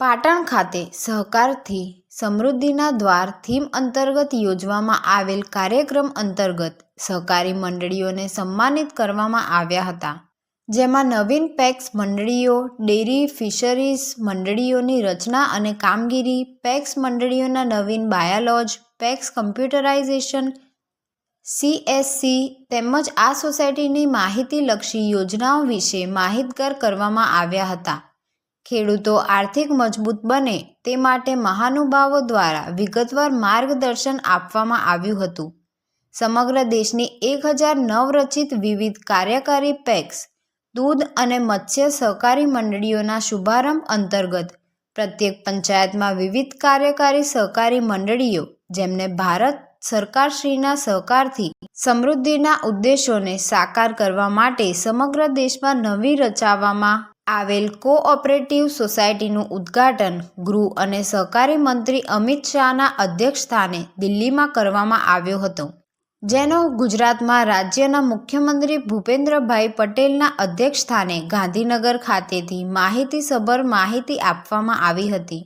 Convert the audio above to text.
પાટણ ખાતે સહકારથી સમૃદ્ધિના દ્વાર થીમ અંતર્ગત યોજવામાં આવેલ કાર્યક્રમ અંતર્ગત સહકારી મંડળીઓને સન્માનિત કરવામાં આવ્યા હતા. જેમાં નવીન પેક્સ મંડળીઓ, ડેરી ફિશરીઝ મંડળીઓની રચના અને કામગીરી, પેક્સ મંડળીઓના નવીન બાયોલોજ, પેક્સ કમ્પ્યુટરાઇઝેશન, સીએસસી તેમજ આ સોસાયટીની માહિતીલક્ષી યોજનાઓ વિશે માહિતગાર કરવામાં આવ્યા હતા. ખેડૂતો આર્થિક મજબૂત બને તે માટે મહાનુભાવો દ્વારા વિગતવાર માર્ગદર્શન આપવામાં આવ્યું હતું. સમગ્ર દેશની એક હજાર નવરચિત વિવિધ કાર્યકારી પેક્સ, દૂધ અને મત્સ્ય સહકારી મંડળીઓના શુભારંભ અંતર્ગત પ્રત્યેક પંચાયતમાં વિવિધ કાર્યકારી સહકારી મંડળીઓ, જેમને ભારત સરકારશ્રીના સહકારથી સમૃદ્ધિના ઉદ્દેશોને સાકાર કરવા માટે સમગ્ર દેશમાં નવી રચાવવામાં આવેલ કોઓપરેટિવ સોસાયટીનું ઉદ્ઘાટન ગૃહ અને સહકારી મંત્રી અમિત શાહના અધ્યક્ષસ્થાને દિલ્હીમાં કરવામાં આવ્યો હતો. જેનો ગુજરાતમાં રાજ્યના મુખ્યમંત્રી ભૂપેન્દ્રભાઈ પટેલના અધ્યક્ષસ્થાને ગાંધીનગર ખાતેથી માહિતીસભર માહિતી આપવામાં આવી હતી.